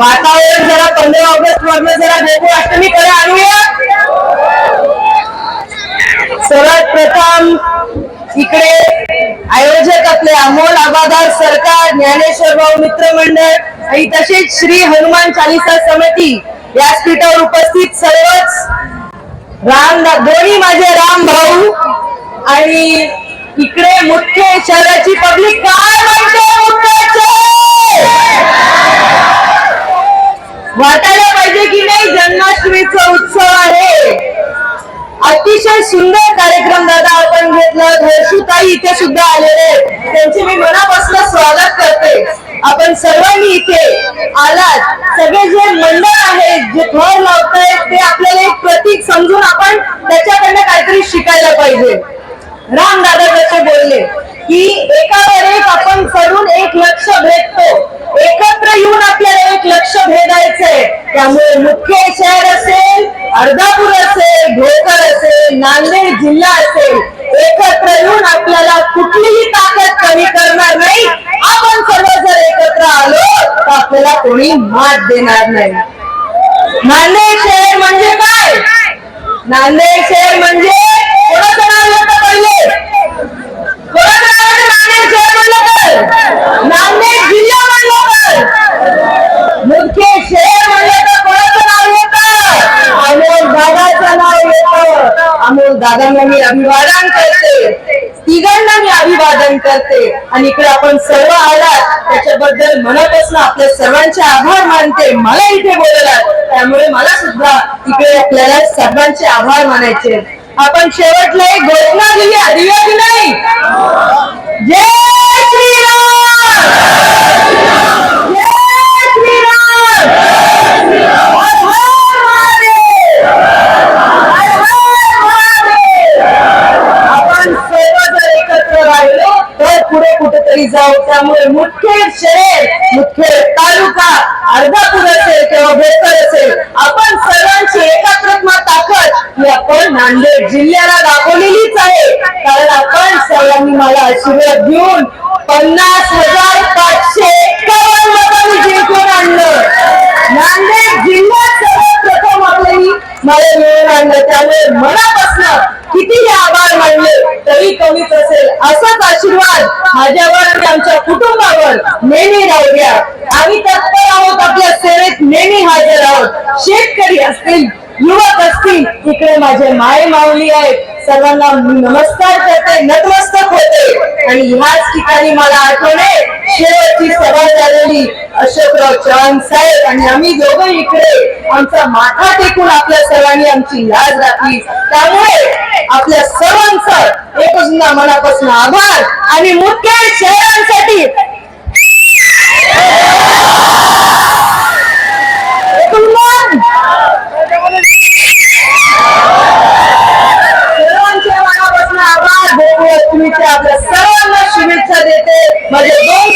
वातावरण जरा पंधरा ऑगस्ट वरनं जरा गोकुळाष्टमीकडे आणूया? सर्वात प्रथम इकडे आयोजक आपले अमोल आबादार सरकार ज्ञानेश्वर भाऊ मित्र मंडळ आणि तसेच श्री हनुमान चालिसा समिती व्यासपीठावर उपस्थित सर्वच राम दोन्ही माझे राम भाऊ आणि इकडे मुख्य शहराची पब्लिक काय? वाटायला पाहिजे की नाही जन्माष्टमीचा उत्सव आहे. अतिशय सुंदर कार्यक्रम दादा आपण घेतला. हर्षुताई इथे सुद्धा आलेले त्यांचे मी मनापासून स्वागत करते. आपण सर्वांनी इथे आलात. सगळे जे मंडळ आहेत जे घर लावतायत ते आपल्याला एक प्रतीक समजून आपण त्याच्याकडनं काहीतरी शिकायला पाहिजे. राम दादा जसे बोलले की एकावर एक आपण करून एक लक्ष भेटतो. एकत्र येऊन आपल्याला एक लक्ष भेदायचंय. त्यामुळे मुख्य शहर असेल अर्धापूर असेल भोकर असेल नांदेड जिल्हा असेल एकत्र येऊन आपल्याला कुठलीही ताकद कमी करणार नाही. आपण सर्व जर एकत्र आलो तर आपल्याला कोणी मात देणार नाही. नांदेड शहर म्हणजे काय? नांदेड शहर म्हणजे कोणाचं नाव येतं पहिले कोणाचं नाव येतं नांदेड शहर म्हणलं तर नांदेड जिल्हा म्हणलं तर मुख्य शहर म्हणलं तर कोणाचं नाव येतं अमोल दादाचं नाव येतं अमोल दादांना मी अभिवादन करते. तिघांना मी अभिवादन करते. आणि इकडे आपण सर्व आलात. त्याच्याबद्दल मनापासून आपल्या सर्वांचे आभार मानते. मला इथे बोललात. त्यामुळे मला सुद्धा इकडे आपल्याला सर्वांचे आभार मानायचे. आपण शेवटला एक घोषणा दिली दिव्या की नाही? जय श्रीराम जय श्रीराम हर हर महादेव हर हर महादेव आपण सर्व जर एकत्र राहिलो तर पुढे कुठेतरी जाऊ त्यामुळे मुख्य शहर मुख्य तालुका अर्धापूर असेल किंवा भोकर असेल आपण सर्वांची एकात्मक ताकद ही आपण नांदेड जिल्ह्याला दाखवलेलीच आहे. कारण आपण सर्वांनी मला आशीर्वाद देऊन पन्नास हजार पाचशे एकावन्न मतांनी जिंकून आणलं. नांदेड जिल्ह्यात सर्वप्रथम आपल्याला मला मिळून आणलं. त्यामुळे मनापासून कितीही आभार मानले तरी कमीच असेल असाच आशीर्वाद माझ्यावर आणि आमच्या कुटुंबावर. नेहमी राहू द्या. आम्ही तत्पर आहोत आपल्या सेवेत नेहमी हजर आहोत. शेतकरी असतील युवक असतील इकडे माझे माय माऊली आहेत. सर्वांना मी नमस्कार करते नतमस्तक होते. आणि ह्याच ठिकाणी मला आठवणे शेवटची सभा झालेली अशोकराव चव्हाण साहेब आणि आम्ही दोघं इकडे आमचा माथा टेकून आपल्या सर्वांनी आमची लाज राखली. त्यामुळे आपल्या सर्वांचं एकच मनापासून आभार आणि मुख्य शहरांसाठी. आभार. आपल्या सर्वांना शुभेच्छा देते. माझे दोन